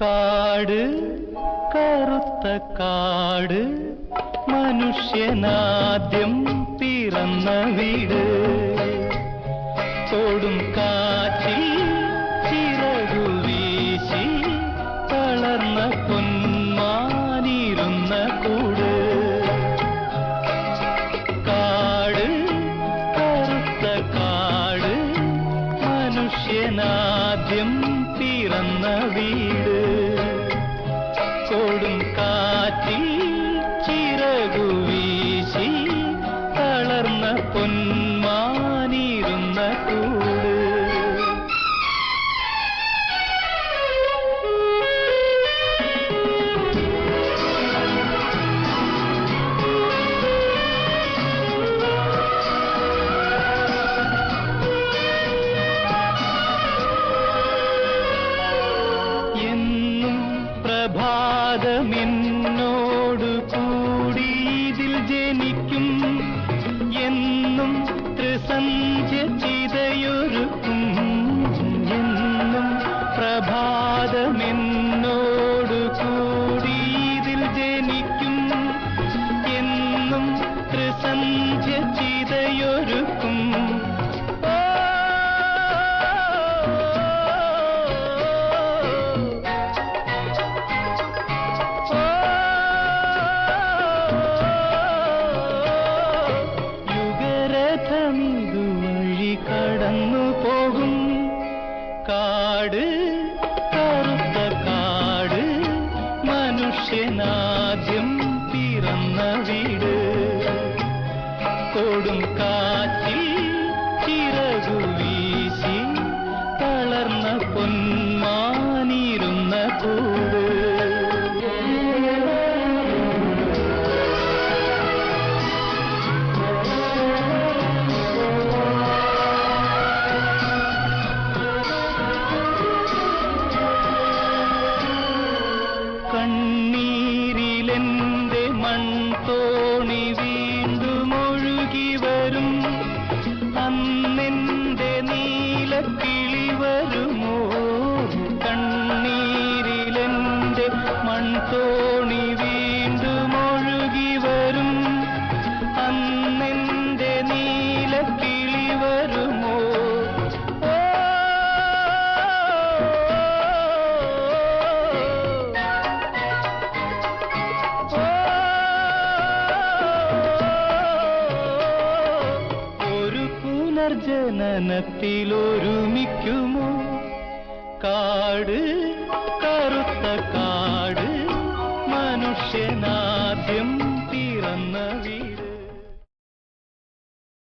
കാട് കറുത്ത കാട് മനുഷ്യനാദ്യം പിറന്ന വീട്. തോടും കാറ്റിൽ ചിറകു വീശി തളർന്ന പൊന്മാനിരുന്ന കൂട്. കാട് കറുത്ത കാട് മനുഷ്യനാദ്യം പിറന്ന വീട്. കാറ്റിൽ ചിറകു ത്രിസന്ധ്യ ചിതയൊരുക്കും യുഗരഥമിതു വഴി കടന്നു പോകും കാട് കൊടും കാറ്റിൽ ചിറകു വീശി തളർന്ന പൊന്മാനിരുന്ന കൂട് മൺതോണി വീണ്ടും ഒഴുകി വരും. അന്നെന്റെ നീലക്കിളി വരുമോ? ഒരു പുനർജനനത്തിൽ മനുഷ്യനാദ്യം പിറന്ന വീട്